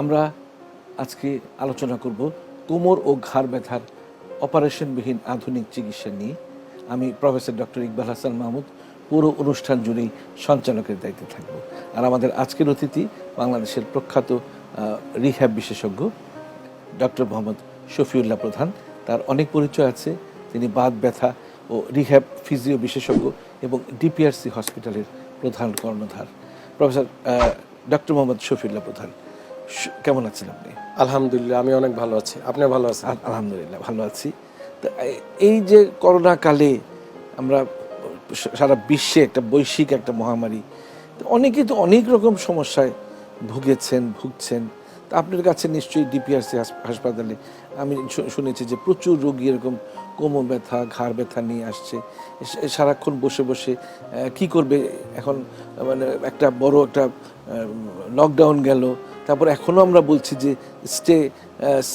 আমরা আজকে আলোচনা করব কোমর ও ঘাড় ব্যথার অপারেশনবিহীন আধুনিক চিকিৎসা নিয়ে। আমি প্রফেসর ডক্টর ইকবাল হাসান মাহমুদ, পুরো অনুষ্ঠান জুড়েই সঞ্চালকের দায়িত্বে থাকব। আর আমাদের আজকের অতিথি বাংলাদেশের প্রখ্যাত রিহ্যাব বিশেষজ্ঞ, ডক্টর মোহাম্মদ শফিউল্লাহ প্রধান। তার অনেক পরিচয় আছে। তিনি বাদ ব্যথা ও রিহ্যাব ফিজিও বিশেষজ্ঞ এবং ডিপিআরসি হসপিটালের প্রধান কর্ণধার। প্রফেসর ডক্টর মোহাম্মদ শফিউল্লাহ প্রধান কেমন আছেন আপনি? আলহামদুলিল্লাহ আমি অনেক ভালো আছি। আপনি ভালো আছেন? আলহামদুলিল্লাহ ভালো আছি। তো এই যে করোনা কালে আমরা সারা বিশ্বে একটা বৈশ্বিক একটা মহামারী তো অনেকেই তো অনেক রকম সমস্যায় ভুগেছেন ভুগছেন। তা আপনার কাছে নিশ্চয়ই ডিপিআরসি হাসপাতালে আমি শুনেছি যে প্রচুর রোগী এরকম কোমর ব্যথা ঘাড় ব্যথা নিয়ে আসছে। সারাক্ষণ বসে বসে কি করবে? এখন মানে একটা বড় একটা লকডাউন গেল। তারপর এখনও আমরা বলছি যে স্টে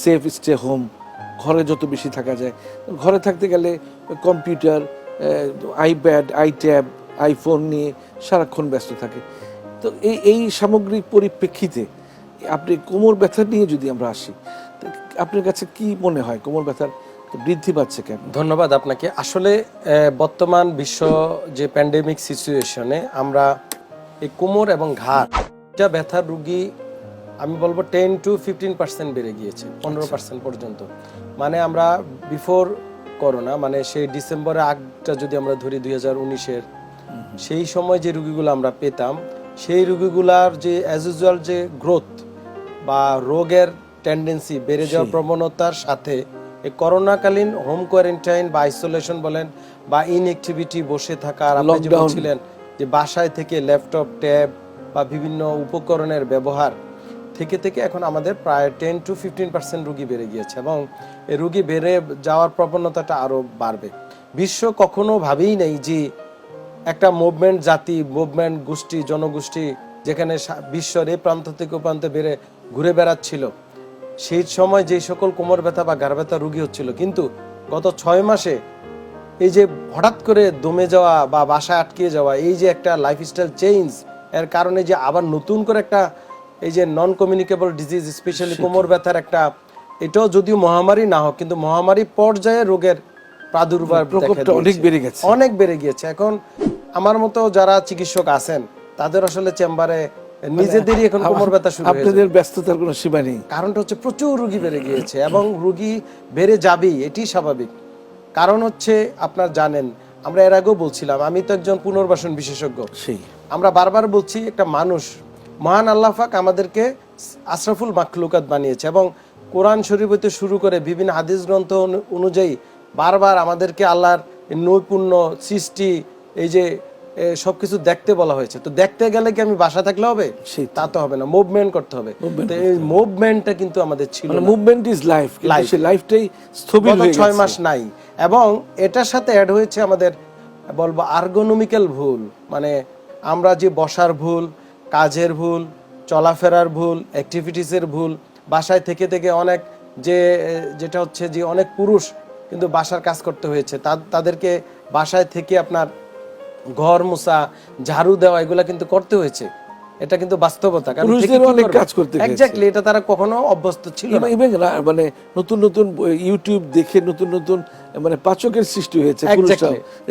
সেফ স্টে হোম ঘরে যত বেশি থাকা যায়। ঘরে থাকতে গেলে computer iPad i tab iPhone নিয়ে সারাক্ষণ ব্যস্ত থাকে। তো এই এই সামগ্রিক পরিপ্রেক্ষিতে আপনি কোমর ব্যথা নিয়ে যদি আমরা আসি আপনার কাছে কি মনে হয়? কোমর ব্যথার বৃদ্ধি পাচ্ছে কেন? ধন্যবাদ আপনাকে। আসলে বর্তমান বিশ্ব যে প্যান্ডেমিক সিচুয়েশনে আমরা এই কোমর এবং ঘাড় যা ব্যথার রুগী আমি বলব টেন টু ফিফটিন পার্সেন্ট বেড়ে গিয়েছে পনেরো পার্সেন্ট পর্যন্ত। মানে আমরা বিফোর করোনা মানে সেই ডিসেম্বরের আগটা যদি আমরা ধরি দুই হাজার উনিশের সেই সময় যে রুগীগুলো আমরা পেতাম সেই রুগীগুলার যে অ্যাজ ইউজুয়াল যে গ্রোথ বা রোগের টেন্ডেন্সি বেড়ে যাওয়ার প্রবণতার সাথে এই করোনাকালীন হোম কোয়ারেন্টাইন বা আইসোলেশন বলেন বা ইনএক্টিভিটি বসে থাকা আর আপনি যে বলছিলেন যে বাসায় থেকে ল্যাপটপ ট্যাব বা বিভিন্ন উপকরণের ব্যবহার থেকে থেকে এখন আমাদের প্রায় টেন টু ফিফটিন পার্সেন্ট রুগী বেড়ে গিয়েছে এবং রুগী বেড়ে যাওয়ার প্রবণতাটা আরও বাড়বে। বিশ্ব কখনো ভাবেই নেই যে একটা মুভমেন্ট জাতি মুভমেন্ট গোষ্ঠী, জনগোষ্ঠী যেখানে বিশ্বর এই প্রান্ত থেকে প্রান্তে বেড়ে ঘুরে বেড়াচ্ছিল, সেই সময় যে সকল কোমর ব্যথা বা ঘাড় ব্যথা রুগী হচ্ছিল, কিন্তু গত ছয় মাসে এই যে হঠাৎ করে দমে যাওয়া বা বাসায় আটকে যাওয়া, এই যে একটা লাইফস্টাইল চেঞ্জ এর কারণে যে আবার নতুন করে একটা এই যে নন কমিউনিকেবল ডিজিজ স্পেশালি কোমর ব্যথার একটা এটাও যদিও মহামারী না হোক কিন্তু মহামারী পর্যায়ে রোগের প্রাদুর্ভাব অনেক বেড়ে গেছে। অনেক বেড়ে গিয়েছে। এখন আমার মতো যারা চিকিৎসক আছেন তাদের আসলে চেম্বারে নিজেদেরই এখন কোমর ব্যথা শুরু আপনাদের ব্যস্ততার কোনো সীমা নেই। কারণটা হচ্ছে প্রচুর রুগী বেড়ে গিয়েছে এবং রুগী বেড়ে যাবেই এটি স্বাভাবিক। কারণ হচ্ছে আপনার জানেন আমরা এর আগেও বলছিলাম আমি তো একজন পুনর্বাসন বিশেষজ্ঞ। সেই। আমরা বারবার বলছি একটা মানুষ মহান আল্লাহ পাক আমাদেরকে আশরাফুল মাখলুকাত বানিয়েছে এবং কোরআন শরীফ হতে শুরু করে বিভিন্ন হাদিস গ্রন্থ অনুযায়ী বারবার আমাদেরকে আল্লাহর নৈপুণ্য সৃষ্টি এই যে এ, সবকিছু দেখতে বলা হয়েছে। তো দেখতে গেলে কি আমি বাসা থাকলে হবে? সেই তা। তো হবে না। মুভমেন্ট করতে হবে। তো এই মুভমেন্টটা কিন্তু আমাদের ছিল মানে মুভমেন্ট ইজ লাইফ লাইফটাই স্থবির হয়ে ছয় মাস নাই। এবং এটার সাথে অ্যাড হয়েছে আমাদের বলব আর্গোনমিক্যাল ভুল। মানে আমরা যে বসার ভুল কাজের ভুল চলাফেরার ভুল অ্যাক্টিভিটিসের ভুল বাসায় থেকে থেকে অনেক যে যেটা হচ্ছে যে অনেক পুরুষ কিন্তু বাসার কাজ করতে হয়েছে। তাদেরকে বাসায় থেকে আপনার ঘর মোছা ঝাড়ু দেওয়া এগুলা কিন্তু করতে হয়েছে। এটা কিন্তু বাস্তবতা। কারণ অনেক কাজ করতে। Exactly, এটা তারা কখনো অভ্যস্ত ছিল না। মানে নতুন নতুন ইউটিউব দেখে নতুন নতুন মানে পাচকের সৃষ্টি হয়েছে.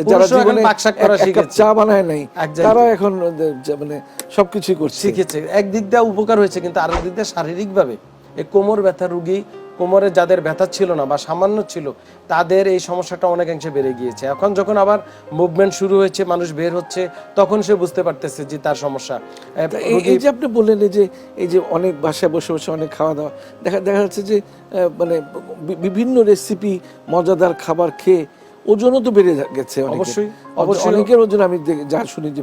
যারা জীবনে এক- এক কাপ চা বানায় নাই তারা এখন মানে সবকিছুই করছে। শিখেছে। একদিক দিয়ে উপকার হয়েছে কিন্তু আরেক দিক দিয়ে শারীরিকভাবে এই কোমর ব্যথা রুগী কোমরে যাদের ব্যথা ছিল না বা সামান্য ছিল তাদের এই সমস্যাটা অনেকাংশে বেড়ে গিয়েছে এখন যখন আবার মুভমেন্ট শুরু হয়েছে মানুষ বের হচ্ছে তখন সে বুঝতে পারতেছে যে তার সমস্যা এই- যে আপনি বললেন যে এই যে অনেক বাসায় বসে বসে অনেক খাওয়া দাওয়া দেখা দেখা যাচ্ছে যে মানে বিভিন্ন রেসিপি মজাদার খাবার খেয়ে ওজনও তো বেড়ে গেছে অবশ্যই, অবশ্যই। অনেকের ওজন আমি যা শুনি যে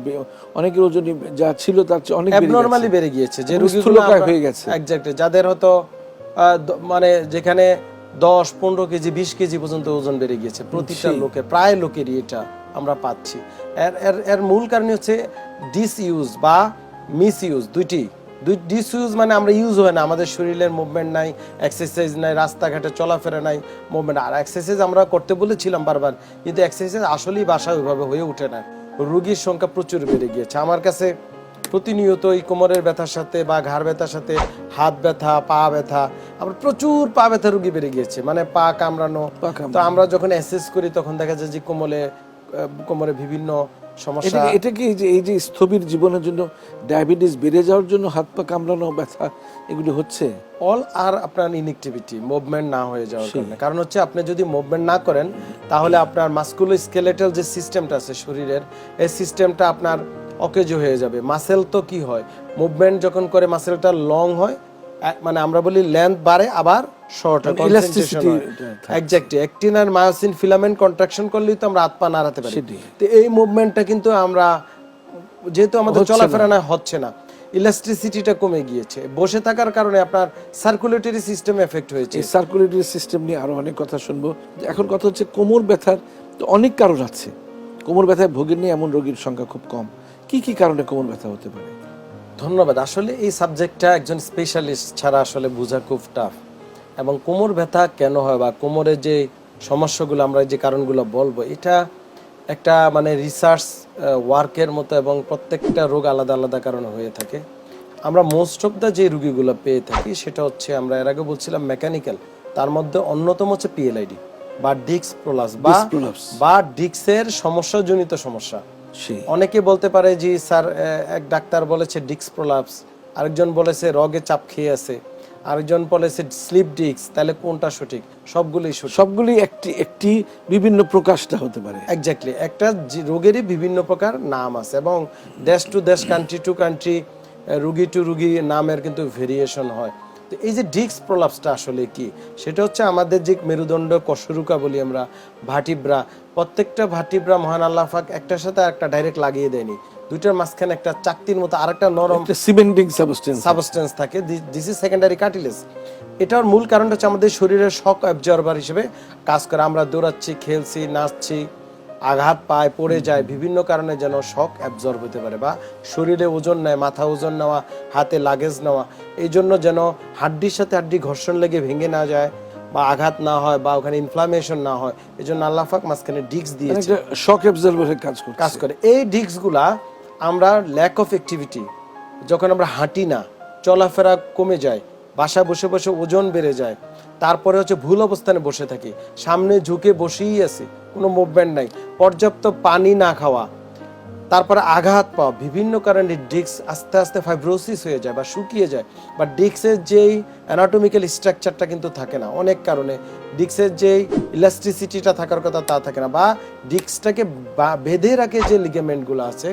অনেকের ওজন যা ছিল তার চেয়ে অনেক। অ্যাবনর্মালি বেড়ে গিয়েছে যে এবং হয়ে গেছে। এক্স্যাক্টলি যাদের হয়তো মানে যেখানে দশ পনেরো কেজি বিশ কেজি পর্যন্ত ওজন বেড়ে গিয়েছে। প্রতিটা লোকের প্রায় লোকেরই এটা আমরা পাচ্ছি। এর এর এর মূল কারণ হচ্ছে ডিস ইউজ বা মিস ইউজ দুইটি। ডিস ইউজ মানে আমরা ইউজ হয় না। আমাদের শরীরের মুভমেন্ট নাই এক্সারসাইজ নাই রাস্তাঘাটে চলাফেরা নাই মুভমেন্ট আর এক্সারসাইজ আমরা করতে বলেছিলাম বারবার কিন্তু এক্সারসাইজ আসলেই বাসায় ওইভাবে হয়ে ওঠে না। রুগীর সংখ্যা প্রচুর বেড়ে গিয়েছে। আমার কাছে প্রতিনিয়ত এই কোমরের ব্যথার সাথে বা ঘাড় ব্যথার সাথে হাত ব্যথা পা ব্যথা আমরা প্রচুর পা ব্যথা রোগী বেড়ে গিয়েছে। মানে পা কামড়ানো। তো আমরা যখন অ্যাসেস করি তখন দেখা যায় যে কোমলে কোমরে বিভিন্ন সমস্যা এটা এটা কি যে এই যে স্থবির জীবনের জন্য ডায়াবেটিস বেড়ে যাওয়ার জন্য হাত পা কামড়ানো ব্যথা এগুলি হচ্ছে? অল আর আপনার ইনএক্টিভিটি মুভমেন্ট না হয়ে যাওয়ার কারণে। কারণ হচ্ছে আপনি যদি মুভমেন্ট না করেন তাহলে আপনার মাস্কুলো স্কেলেটাল যে সিস্টেমটা আছে শরীরের এই সিস্টেমটা আপনার অকেজো হয়ে যাবে। মাসেল তো কি হয়? মুভমেন্ট যখন করে মাসেলটা লং হয় মানে আমরা বলি লেন্থ বাড়ে আবার শর্ট হয় মানে কনসেন্ট্রেশন হয়। টা থাকে। এক্স্যাক্টলি অ্যাক্টিন আর মায়োসিন ফিলামেন্ট কন্ট্রাকশন করলেই তো আমরা হাত পা নাড়াতে পারি। তো এই মুভমেন্টটা কিন্তু আমরা যেহেতু আমাদের চলাফেরা না। হচ্ছে না ইলাস্ট্রিসিটিটা কমে গিয়েছে। বসে থাকার কারণে আপনার সার্কুলেটরি সিস্টেম এফেক্ট হয়েছে। সার্কুলেটরি সিস্টেম নিয়ে আরও অনেক কথা শুনব। এখন কথা হচ্ছে কোমর ব্যথার তো অনেক কারণ আছে। কোমর ব্যথায় ভোগেননি এমন রোগীর সংখ্যা খুব কম। কি কি কারণে কোমর ব্যথা হতে পারে? ধন্যবাদ। আসলে এই সাবজেক্টটা একজন স্পেশালিস্ট ছাড়া আসলে বোঝা খুব টাফ এবং কোমর ব্যথা কেন হয় বা কোমরের যে সমস্যাগুলো আমরা যে কারণগুলো বলব এটা একটা মানে রিসার্চ ওয়ার্কের মতো এবং প্রত্যেকটা রোগ আলাদা আলাদা কারণে হয়ে থাকে। আমরা মোস্ট অফ দ্য যে রুগীগুলো পেয়ে থাকি সেটা হচ্ছে আমরা এর আগে বলছিলাম মেকানিক্যাল তার মধ্যে অন্যতম হচ্ছে পিএলআইডি বা ডিক্স প্রোলাস বা ডিক্সের সমস্যাজনিত সমস্যা। অনেকে বলতে পারে যে স্যার এক ডাক্তার বলেছে ডিক্স প্রলাপস আরেকজন বলেছে রগে চাপ খেয়ে আছে আরেকজন বলেছে স্লিপ ডিক্স তাহলে কোনটা সঠিক? সবগুলোই সঠিক। সবগুলি একটি একটি বিভিন্ন প্রকাশটা হতে পারে। এক্স্যাক্টলি একটা রোগেরই বিভিন্ন প্রকার নাম আছে এবং দেশ টু দেশ কান্ট্রি টু কান্ট্রি রুগী টু রুগী নামের কিন্তু ভেরিয়েশন হয়। তো এই যে ডিক্স প্রলাপসটা আসলে কি? সেটা হচ্ছে আমাদের যে মেরুদণ্ড কশরুকা বলি আমরা ভাটিব্রা প্রত্যেকটা ভাটিব্রা মহান আল্লাহ পাক একটার সাথে একটা ডাইরেক্ট লাগিয়ে দেয়নি। দুইটার মাঝখানে একটা চাকতির মতো আরেকটা নরম সিমেন্টিং সাবস্টেন্স সাবস্টেন্স থাকে। দিস ইজ সেকেন্ডারি কার্টিলেজ এটার মূল কারণটা হচ্ছে আমাদের শরীরের শক অ্যাবজর্বার হিসেবে কাজ করে। আমরা দৌড়াচ্ছি খেলছি নাচছি আঘাত পায় পড়ে যায় বিভিন্ন কারণে যেন শক অ্যাবজর্ব হতে পারে বা শরীরে ওজন নেয় মাথা ওজন নেওয়া হাতে লাগেজ নেওয়া। এই জন্য যেন হাড্ডির সাথে হাড্ডি ঘর্ষণ লেগে ভেঙে না যায়। বা আঘাত না হয় বা ওখানে ইনফ্লামেশন না হয় এই জন্য আল্লাহাক মাঝখানে ডিস্ক দিয়েছে। একটা শক অ্যাবজর্ভারের কাজ করছে। কাজ করে। এই ডিস্কগুলা আমরা ল্যাক অফ অ্যাক্টিভিটি যখন আমরা হাঁটি না চলাফেরা কমে যায় বাসা বসে বসে ওজন বেড়ে যায় তারপরে হচ্ছে ভুল অবস্থানে বসে থাকি সামনে ঝুঁকে বসেই আছে কোনো মুভমেন্ট নাই পর্যাপ্ত পানি না খাওয়া তারপরে আঘাত পাওয়া, বিভিন্ন কারণে ডিস্ক আস্তে আস্তে ফাইব্রোসিস হয়ে যায় বা শুকিয়ে যায়। বা ডিস্কের যেই অ্যানাটমিক্যাল স্ট্রাকচারটা কিন্তু থাকে না, অনেক কারণে ডিস্কের যেই ইলাস্ট্রিসিটিটা থাকার কথা তা থাকে না। বা ডিস্কটাকে বেঁধে রাখে যে লিগামেন্টগুলো আছে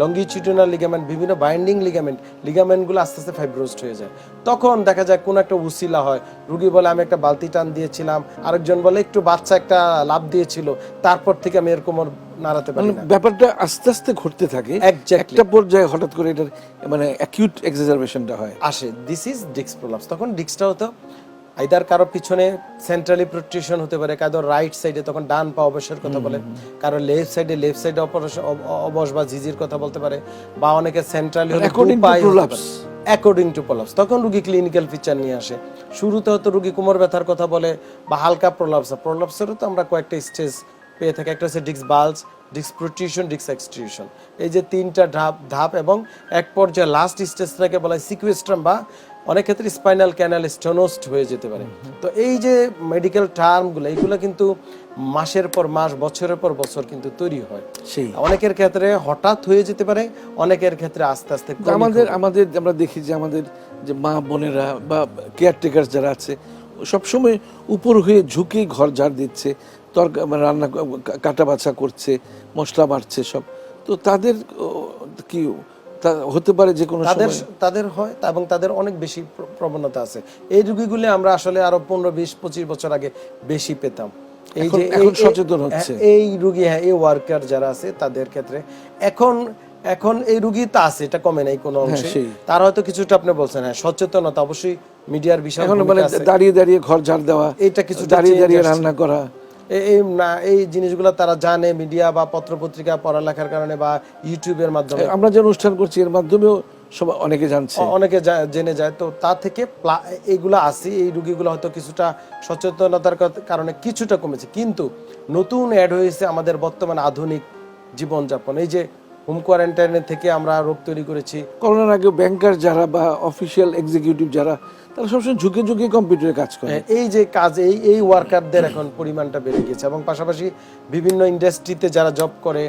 লঙ্গিচিউডিনাল লিগামেন্ট বিভিন্ন বাইন্ডিং লিগামেন্ট লিগামেন্টগুলো আস্তে আস্তে ফাইব্রোসড হয়ে যায়। তখন দেখা যায় কোনো একটা উসিলা হয়, রুগী বলে, আমি একটা বালতি টান দিয়েছিলাম। আরেকজন বলে, একটু বাচ্চা একটা লাভ দিয়েছিল, তারপর থেকে আমি এরকম নাড়াতে পারি মানে না ব্যাপারটা আস্তে আস্তে ঘটতে থাকে। একটা পর্যায়ে হঠাৎ করে এটার মানে অ্যাকিউট এক্সাজারবেশনটা হয়। আসে। দিস ইজ প্রলাপস তখন ডিক্সটা হতো আইদার কারও পিছনে সেন্ট্রালি প্রোট্রিশন হতে পারে কারও রাইট সাইডে তখন ডান পা অবসর কথা বলে কারও লেফট সাইডে লেফট সাইডে অবস বা জিজির কথা বলতে পারে বা অনেকে সেন্ট্রালি অ্যাকর্ডিং টু প্রলাপস তখন রুগী ক্লিনিক্যাল ফিচার নিয়ে আসে। শুরুতে হয়তো রুগী কোমর ব্যথার কথা বলে বা হালকা প্রলাপস প্রলাপসেরও তো আমরা কয়েকটা স্টেজ পেয়ে থাকে। একটা হচ্ছে ডিক্স বালস ডিক্স প্রোট্রিউশন ডিক্স এক্সট্রিউশন এই যে তিনটা ধাপ ধাপ এবং এক পর্যায়ে লাস্ট স্টেজটাকে বলা হয় সিকুয়েস্ট্রাম বা অনেক ক্ষেত্রে স্পাইনাল ক্যানাল স্টোনোস্ট হয়ে যেতে পারে। তো এই যে মেডিকেল টার্মগুলো এইগুলো কিন্তু মাসের পর মাস বছরের পর বছর কিন্তু তৈরি হয়। সেই। অনেকের ক্ষেত্রে হঠাৎ হয়ে যেতে পারে অনেকের ক্ষেত্রে আস্তে আস্তে আমাদের আমাদের আমরা দেখি যে আমাদের যে মা বোনেরা বা কেয়ারটেকার যারা আছে সবসময় উপর হয়ে ঝুঁকে ঘর ঝাড় দিচ্ছে। তর মানে রান্না কাটা বাছা করছে মশলা বাড়ছে সব। তো তাদের কি হতে পারে যে কোনো তাদের তাদের হয় এবং তাদের অনেক বেশি প্রবণতা আছে। এই রোগীগুলি আমরা আসলে আরও পনেরো বিশ পঁচিশ বছর আগে বেশি পেতাম। এই যে এখন সচেতন হচ্ছে। এই রুগী হ্যাঁ এই ওয়ার্কার যারা আছে তাদের ক্ষেত্রে এখন এখন এই রুগী তো আছে এটা কমে নাই কোনো অংশে। হ্যাঁ, তার হয়তো কিছুটা আপনি বলছেন হ্যাঁ সচেতনতা অবশ্যই মিডিয়ার বিষয় এখন মানে দাঁড়িয়ে দাঁড়িয়ে ঘর ঝাড় দেওয়া এটা কিছু দাঁড়িয়ে দাঁড়িয়ে রান্না করা এই না এই জিনিসগুলো তারা জানে মিডিয়া বা পত্রপত্রিকা পড়ালেখার কারণে বা ইউটিউবের মাধ্যমে। আমরা যে অনুষ্ঠান করছি এর মাধ্যমেও সবাই অনেকে জানছে। অনেকে জেনে যায়। তো তা থেকে এইগুলো আসি এই রুগীগুলো হয়তো কিছুটা সচেতনতার কারণে কিছুটা কমেছে। কিন্তু নতুন অ্যাড হয়েছে আমাদের বর্তমান আধুনিক জীবনযাপন। এই যে হোম কোয়ারেন্টাইনের থেকে আমরা রোগ তৈরি করেছি। করোনার আগে ব্যাংকার যারা বা অফিসিয়াল এক্সিকিউটিভ যারা তারা সবসময় ঝুঁকে ঝুঁকে কম্পিউটারে কাজ করে। হ্যাঁ, এই যে কাজ এই এই ওয়ার্কারদের এখন পরিমাণটা বেড়ে গেছে এবং পাশাপাশি বিভিন্ন ইন্ডাস্ট্রিতে যারা জব করে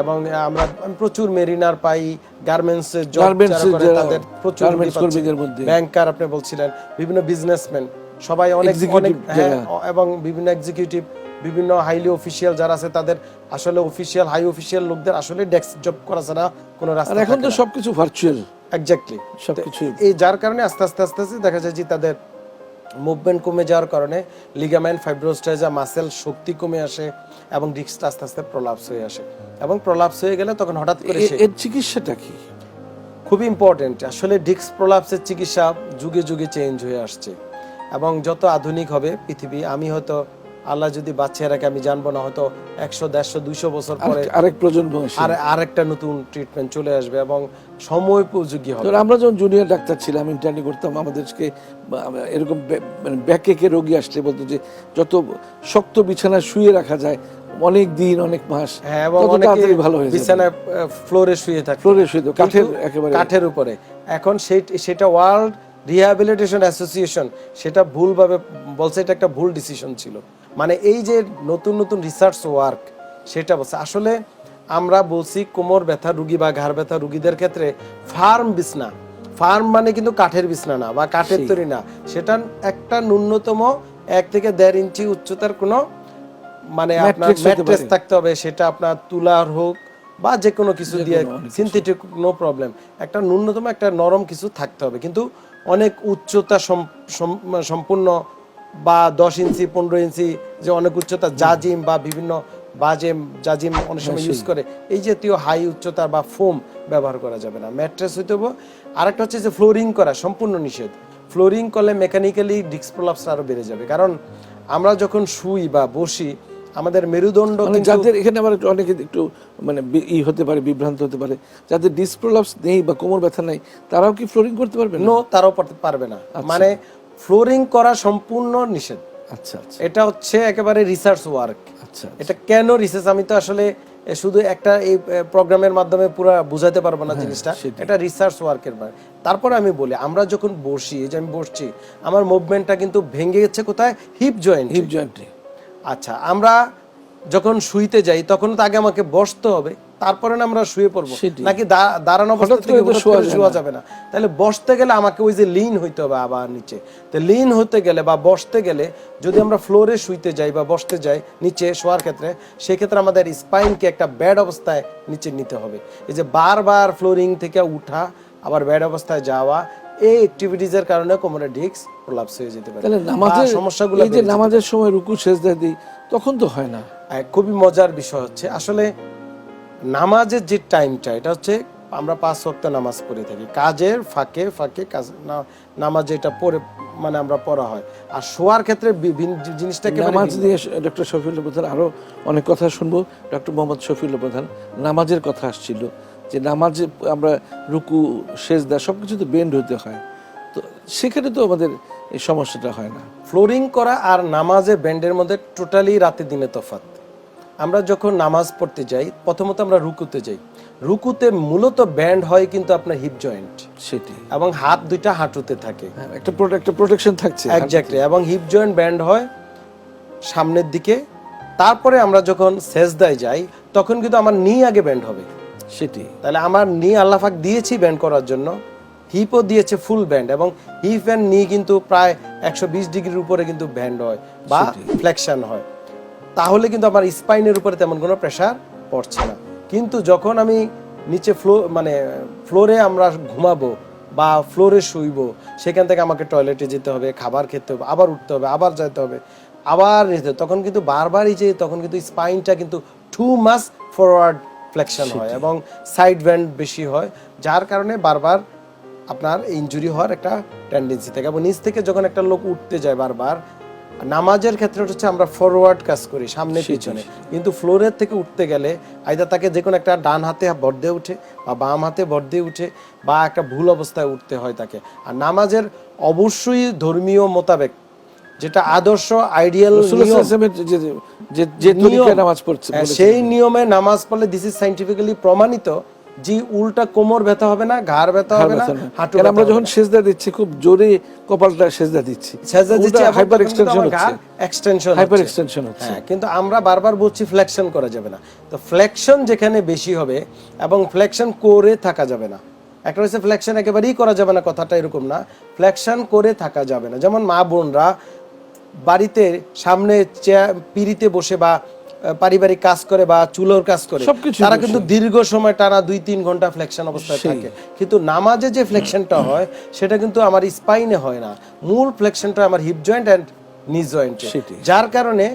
এবং আমরা প্রচুর মেরিনার পাই গার্মেন্টস জব Garments যারা এ করে তাদের প্রচুর কর্মীদের মধ্যে। ব্যাংকার আপনি বলছিলেন বিভিন্ন বিজনেসম্যান সবাই অনেক অনেক হ্যাঁ, এবং বিভিন্ন এক্সিকিউটিভ বিভিন্ন হাইলি অফিসিয়াল যারা আছে তাদের আসলে অফিসিয়াল হাই অফিসিয়াল লোকদের আসলে ডেস্ক জব করা ছাড়া কোনো রাস্তা এখন তো সবকিছু ভার্চুয়াল এক্স্যাক্টলি সবকিছু এই যার কারণে আস্তে আস্তে আস্তে আস্তে দেখা যায় যে তাদের মুভমেন্ট কমে যাওয়ার কারণে লিগামেন্ট ফাইব্রোস্টাইজা মাসেল শক্তি কমে আসে এবং ডিস্কটা আস্তে আস্তে প্রলাপস হয়ে আসে। এবং প্রলাপস হয়ে গেলে তখন হঠাৎ করে এর চিকিৎসাটা কি? খুবই ইম্পর্টেন্ট আসলে ডিস্ক প্রলাপসের চিকিৎসা যুগে যুগে চেঞ্জ হয়ে আসছে। এবং যত আধুনিক হবে পৃথিবী আমি হয়তো আল্লাহ যদি বাচ্চা রাখে আমি জানব না হয়তো একশো দেড়শো দুইশো বছর পরে আরেক- প্রজন্ম আর আরেকটা নতুন ট্রিটমেন্ট চলে আসবে এবং সময় উপযোগী হবে। আমরা যখন জুনিয়র ডাক্তার ছিলাম ইন্টার্নি করতাম আমাদেরকে এরকম বে- মানে ব্যাকেকে রোগী আসলে বলতো যে যত শক্ত বিছানায় শুয়ে রাখা যায় অনেক দিন অনেক মাস হ্যাঁ এবং অনেকে ভালো হয়ে বিছানায় ফ্লোরে শুয়ে থাকে। ফ্লোরে শুয়ে কাঠের একেবারে- কাঠের উপরে। এখন সেই সেটা ওয়ার্ল্ড রিহ্যাবিলিটেশন অ্যাসোসিয়েশন সেটা ভুলভাবে বলছে এটা একটা ভুল ডিসিশন ছিল। মানে এই যে নতুন নতুন রিসার্চ ওয়ার্ক সেটা বলছে। আসলে আমরা বলছি কোমর ব্যথা রুগী বা ঘাড় ব্যথা রুগীদের ক্ষেত্রে ফার্ম বিছনা ফার্ম মানে কিন্তু কাঠের বিছনা না বা কাঠের তৈরি না। সেটা একটা ন্যূনতম এক থেকে দেড় ইঞ্চি উচ্চতার কোনো মানে আপনার ম্যাট্রেস থাকতে হবে সেটা আপনার তুলার হোক বা যে কোনো কিছু দিয়ে সিনথেটিক নো প্রবলেম একটা ন্যূনতম একটা নরম কিছু থাকতে হবে। কিন্তু অনেক উচ্চতা সম- সম- সম্পূর্ণ বা দশ ইঞ্চি পনেরো ইঞ্চি যে অনেক উচ্চতা জাজিম বা বিভিন্ন বাজেম জাজিম অনেক সময় ইউজ করে এই জাতীয় হাই উচ্চতার বা ফোম ব্যবহার করা যাবে না। ম্যাট্রেস হইতে হবে আরেকটা হচ্ছে যে ফ্লোরিং করা সম্পূর্ণ নিষেধ। ফ্লোরিং করলে মেকানিক্যালি ডিস্ক প্রলাপস আরও বেড়ে যাবে। কারণ আমরা যখন শুই বা বসি আমাদের মেরুদণ্ড মানে যাদের এখানে আবার একটু অনেকে একটু মানে ই হতে পারে বিভ্রান্ত হতে পারে যাদের ডিসপ্রোলাপস নেই বা কোমর ব্যথা নেই তারাও কি ফ্লোরিং করতে পারবে না? নো তারাও পারবে না। মানে ফ্লোরিং করা সম্পূর্ণ নিষেধ। আচ্ছা আচ্ছা। এটা হচ্ছে একেবারে রিসার্চ ওয়ার্ক আচ্ছা এটা কেন রিসার্চ আমি তো আসলে শুধু একটা এই প্রোগ্রামের মাধ্যমে পুরো বুঝাতে পারব হ্যাঁ, না জিনিসটা এটা রিসার্চ ওয়ার্কের বাইরে তারপরে আমি বলি আমরা যখন বসি এই যে আমি বসছি আমার মুভমেন্টটা কিন্তু ভেঙে গেছে কোথায়? হিপ জয়েন্ট হিপ জয়েন্টে আচ্ছা আমরা যখন শুইতে যাই তখন তো আগে আমাকে বসতে হবে। তারপরে না আমরা শুয়ে পড়ব। নাকি দাঁড়ানো অবস্থা থেকে শোয়া। যাবে না। তাহলে বসতে গেলে আমাকে ওই যে লিন হইতে হবে আবার নিচে। তো লিন হতে গেলে বা বসতে গেলে যদি আমরা ফ্লোরে শুইতে যাই বা বসতে যাই নিচে শোয়ার ক্ষেত্রে সেক্ষেত্রে আমাদের স্পাইনকে একটা ব্যাড অবস্থায় নিচে নিতে হবে। এই যে বারবার ফ্লোরিং থেকে উঠা আবার ব্যাড অবস্থায় যাওয়া এই অ্যাক্টিভিটিজের কারণে কোমরে ডিস্ক প্রলাপস হয়ে যেতে পারে। তাহলে নামাজের সমস্যাগুলো এই যে নামাজের সময় রুকু সেজদা দিই তখন তো হয় না। খুবই মজার বিষয় হচ্ছে। আসলে নামাজের যে টাইমটা এটা হচ্ছে আমরা পাঁচ ওয়াক্ত নামাজ পড়ে থাকি। কাজের ফাঁকে ফাঁকে কাজ নামাজ যেটা পড়ে মানে আমরা পড়া হয়। আর শোয়ার ক্ষেত্রে বিভিন্ন জিনিসটা একেবারে নামাজ। নিয়ে ডক্টর শফিউল্লাহ প্রধান আরও অনেক কথা শুনব। ডক্টর মোহাম্মদ শফিউল্লাহ প্রধান নামাজের কথা আসছিল যে নামাজে আমরা রুকু সেজদা সব কিছু তো বেন্ড হতে হয়। তো সেখানে তো আমাদের এই সমস্যাটা হয় না। ফ্লোরিং করা আর নামাজে ব্যান্ডের মধ্যে টোটালি রাতে দিনে তফাৎ। আমরা যখন নামাজ পড়তে যাই প্রথমত আমরা রুকুতে যাই। রুকুতে মূলত ব্যান্ড হয় কিন্তু আপনার হিপ জয়েন্ট সেটি এবং হাত দুইটা হাঁটুতে থাকে। হ্যাঁ, একটা প্রোটেকশন থাকছে। এক্স্যাক্টলি এবং হিপ জয়েন্ট ব্যান্ড হয় সামনের দিকে। তারপরে আমরা যখন সেজদায় যাই তখন কিন্তু আমার নি আগে ব্যান্ড হবে। সেটি তাহলে আমার নি আল্লাহাক দিয়েছি ব্যান্ড করার জন্য। হিপও দিয়েছে ফুল ব্যান্ড এবং হিপ অ্যান্ড নি কিন্তু প্রায় একশো বিশ ডিগ্রির উপরে কিন্তু ব্যান্ড হয় বা ফ্লেকশন হয়। তাহলে কিন্তু আমার স্পাইনের উপরে তেমন কোনো প্রেশার পড়ছে না। কিন্তু যখন আমি নিচে ফ্লো মানে ফ্লোরে আমরা ঘুমাবো বা ফ্লোরে শুইবো সেখান থেকে আমাকে টয়লেটে যেতে হবে খাবার খেতে হবে আবার উঠতে হবে আবার যেতে হবে আবার যেতে তখন কিন্তু বারবারই যে তখন কিন্তু স্পাইনটা কিন্তু টু মাস ফরওয়ার্ড ফ্লেকশন হয় এবং সাইড ব্যান্ড বেশি হয় যার কারণে বারবার আপনার ইনজুরি হওয়ার একটা টেন্ডেন্সি থাকে এবং নিচ থেকে যখন একটা লোক উঠতে যায় বারবার নামাজের ক্ষেত্রে হচ্ছে আমরা ফরওয়ার্ড কাজ করি সামনে পিছনে। কিন্তু ফ্লোরের থেকে উঠতে গেলে আইদা তাকে যে কোনো একটা ডান হাতে ভর দিয়ে উঠে বা বাম হাতে ভর দিয়ে উঠে বা একটা ভুল অবস্থায় উঠতে হয় তাকে। আর নামাজের অবশ্যই ধর্মীয় মোতাবেক যেটা আদর্শ আইডিয়াল যে নামাজ পড়ছে হ্যাঁ, সেই নিয়মে নামাজ পড়লে দিস ইজ সাইন্টিফিক্যালি প্রমাণিত জি উল্টা কোমর ব্যথা হবে না ঘাড় ব্যথা হবে না হাঁটু আমরা যখন সেজদা দিচ্ছি খুব জোরে কপালটা সেজদা দিচ্ছি। সেজদা দিচ্ছি হাইপার এক্সটেনশন হচ্ছে। এক্সটেনশন হাইপার এক্সটেনশন হচ্ছে। হ্যাঁ কিন্তু আমরা বারবার বলছি ফ্লেকশন করা যাবে না। তো ফ্লেকশন যেখানে বেশি হবে এবং ফ্লেকশন করে থাকা যাবে না। একটা হচ্ছে ফ্লেকশন একেবারেই করা যাবে না কথাটা এরকম না। ফ্লেকশন করে থাকা যাবে না। যেমন মা বোনরা বাড়িতে সামনে পিড়িতে বসে বা পারিবারিক কাজ করে বা চুলোর কাজ করে তারা কিন্তু দীর্ঘ সময় টানা দুই তিন ঘণ্টা ফ্লেকশন অবস্থায় থাকে। কিন্তু নামাজে যে ফ্লেকশনটা হয় সেটা কিন্তু আমার স্পাইনে হয় না। মূল ফ্লেকশনটা আমার হিপ জয়েন্ট অ্যান্ড নিজ জয়েন্টে। যার কারণে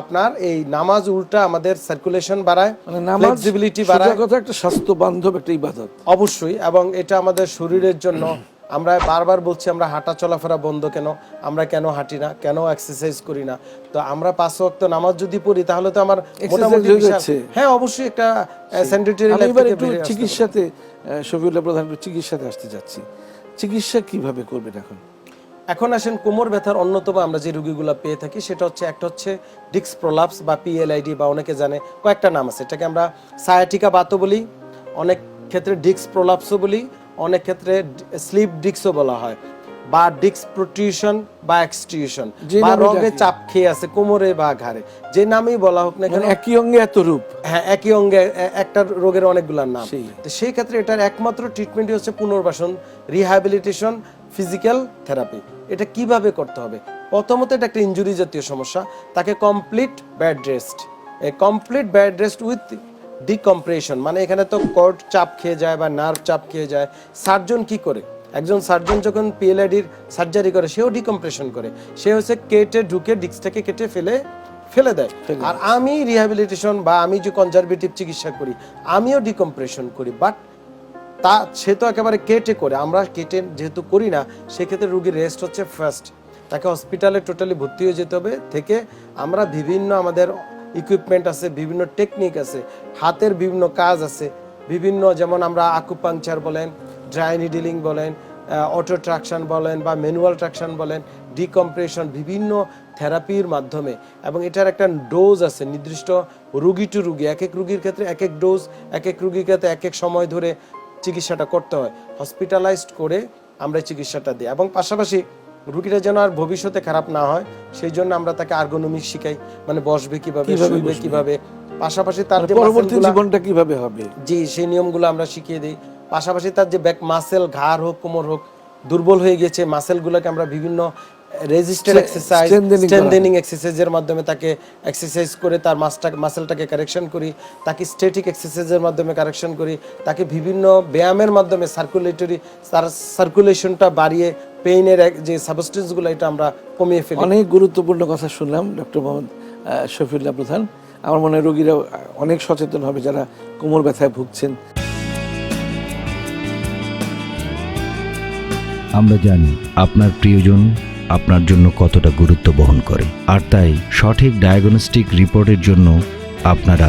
আপনার এই নামাজ উল্টা আমাদের সার্কুলেশন বাড়ায় মানে ফ্লেক্সিবিলিটি বাড়ায়। কথা একটা স্বাস্থ্য বান্ধব একটা ইবাদত। অবশ্যই এবং এটা আমাদের শরীরের জন্য আমরা বারবার বলছি আমরা হাঁটা চলাফেরা বন্ধ কেন? আমরা কেন হাঁটি না? কেন এক্সারসাইজ করি না? তো আমরা পাঁচ ওয়াক্ত নামাজ যদি পড়ি তাহলে তো আমার মোটামুটি হয়ে। হ্যাঁ অবশ্যই একটা স্যানিটারি এবার একটু। চিকিৎসাতে শফিউল্লাহ প্রধান চিকিৎসাতে আসতে যাচ্ছি। চিকিৎসা কীভাবে করবেন এখন? এখন আসেন কোমর ব্যথার অন্যতম আমরা যে রোগীগুলো পেয়ে থাকি সেটা হচ্ছে একটা হচ্ছে ডিক্স প্রলাপস বা পিএলআইডি বা অনেকে জানে কয়েকটা নাম আছে। এটাকে আমরা সায়াটিকা বাতও বলি অনেক ক্ষেত্রে ডিক্স প্রলাপসও বলি অনেক ক্ষেত্রে স্লিপ ডিক্সও বলা হয় বা ডিক্স প্রোটিউশন বা এক্সটিউশন বা রগে চাপ খেয়ে আছে কোমরে বা ঘাড়ে। যে নামেই বলা হোক না কেন মানে একই অঙ্গে এত রূপ। হ্যাঁ একই অঙ্গে একটা রোগের অনেকগুলোর নাম। তো সেই ক্ষেত্রে এটার একমাত্র ট্রিটমেন্টই হচ্ছে পুনর্বাসন রিহ্যাবিলিটেশন ফিজিক্যাল থেরাপি এটা কীভাবে করতে হবে? প্রথমত এটা একটা ইনজুরি জাতীয় সমস্যা। তাকে complete bed rest complete bed rest with decompression মানে এখানে তো কর্ড চাপ খেয়ে যায় বা নার্ভ চাপ খেয়ে যায়। সার্জন কি করে? একজন সার্জন যখন পিএলআইডির সার্জারি করে সেও ডিকম্প্রেশন করে। সে হচ্ছে কেটে ঢুকে ডিস্কটাকে কেটে ফেলে ফেলে দেয়। আর আমি রিহ্যাবিলিটেশন বা আমি যে কনজারভেটিভ চিকিৎসা করি আমিও ডিকম্প্রেশন করি। বাট তা সে তো একেবারে কেটে করে। আমরা কেটে যেহেতু করি না সেক্ষেত্রে রুগীর রেস্ট হচ্ছে ফার্স্ট তাকে হসপিটালে টোটালি ভর্তি হয়ে যেতে হবে। থেকে আমরা বিভিন্ন আমাদের ইকুইপমেন্ট আছে, বিভিন্ন টেকনিক আছে, হাতের বিভিন্ন কাজ আছে, বিভিন্ন যেমন আমরা আকুপাংচার বলেন ড্রাই নিডিলিং বলেন অটো ট্রাকশন বলেন বা ম্যানুয়াল ট্রাকশন বলেন ডিকম্প্রেশন বিভিন্ন থেরাপির মাধ্যমে এবং এটার একটা ডোজ আছে, নির্দিষ্ট রুগী টু রুগী, এক এক রুগীর ক্ষেত্রে এক এক ডোজ এক এক রুগীর ক্ষেত্রে এক এক সময় ধরে চিকিৎসাটা করতে হয়। হসপিটালাইজড করে আমরা চিকিৎসাটা দিই এবং পাশাপাশি রুগীটা যেন আর ভবিষ্যতে খারাপ না হয় সেই জন্য আমরা তাকে আর্গোনমিক শিখাই মানে বসবে কীভাবে শুইবে কীভাবে। পাশাপাশি তার মানে যে পরবর্তী জীবনটা কীভাবে হবে? জি সেই নিয়মগুলো আমরা শিখিয়ে দিই। পাশাপাশি তার যে ব্যাক মাসেল ঘাড় হোক কোমর হোক দুর্বল হয়ে গেছে মাসেলগুলোকে আমরা বিভিন্ন রেজিস্টার এক্সারসাইজ স্ট্রেন্থেনিং এক্সারসাইজের মাধ্যমে তাকে এক্সারসাইজ করে তার মাসটা মাসেলটাকে কারেকশন করি তাকে স্ট্যাটিক এক্সারসাইজের মাধ্যমে কারেকশন করি তাকে বিভিন্ন ব্যায়ামের মাধ্যমে সার্কুলেটরি তার সার্কুলেশনটা বাড়িয়ে পেইনের যে সাবস্টেন্সগুলো এটা আমরা কমিয়ে ফেলি। অনেক গুরুত্বপূর্ণ কথা শুনলাম ডক্টর মোহাম্মদ শফিউল্লাহ প্রধান। আমার মনে হয় রোগীরা অনেক সচেতন হবে যারা কোমর ব্যথায় ভুগছেন। আমরা জানি আপনার প্রিয়জন আপনার জন্য কতটা গুরুত্ব বহন করে আর তাই সঠিক ডায়াগনস্টিক রিপোর্টের জন্য আপনারা